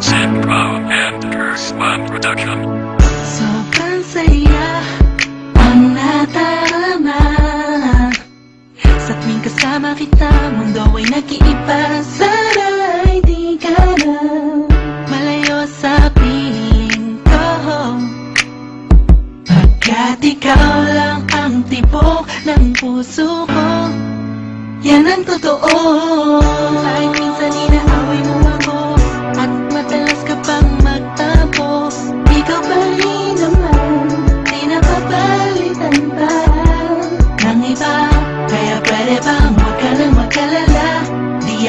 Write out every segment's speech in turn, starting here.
Sandro and Earth One Production. Sobrang saya ang tuwing kasama kita, mundo ay nag-iiba. Sana'y di ka na malayo sa piling ko. Pagkat ikaw lang ang tibok ng puso ko Yan ang totoo. Kahit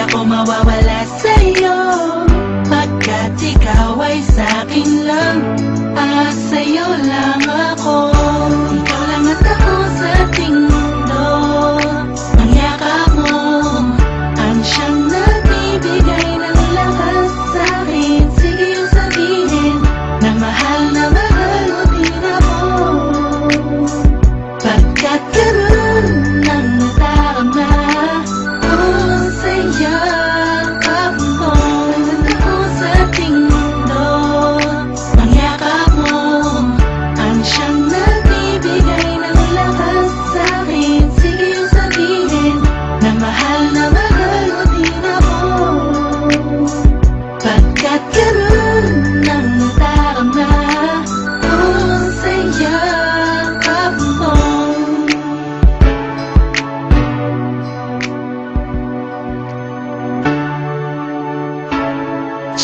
ako mawawala sa'yo. Pagkat ikaw ay sa'kin lang Ah, sa'yo lang ako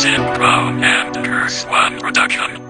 Sandro and Earth One Production.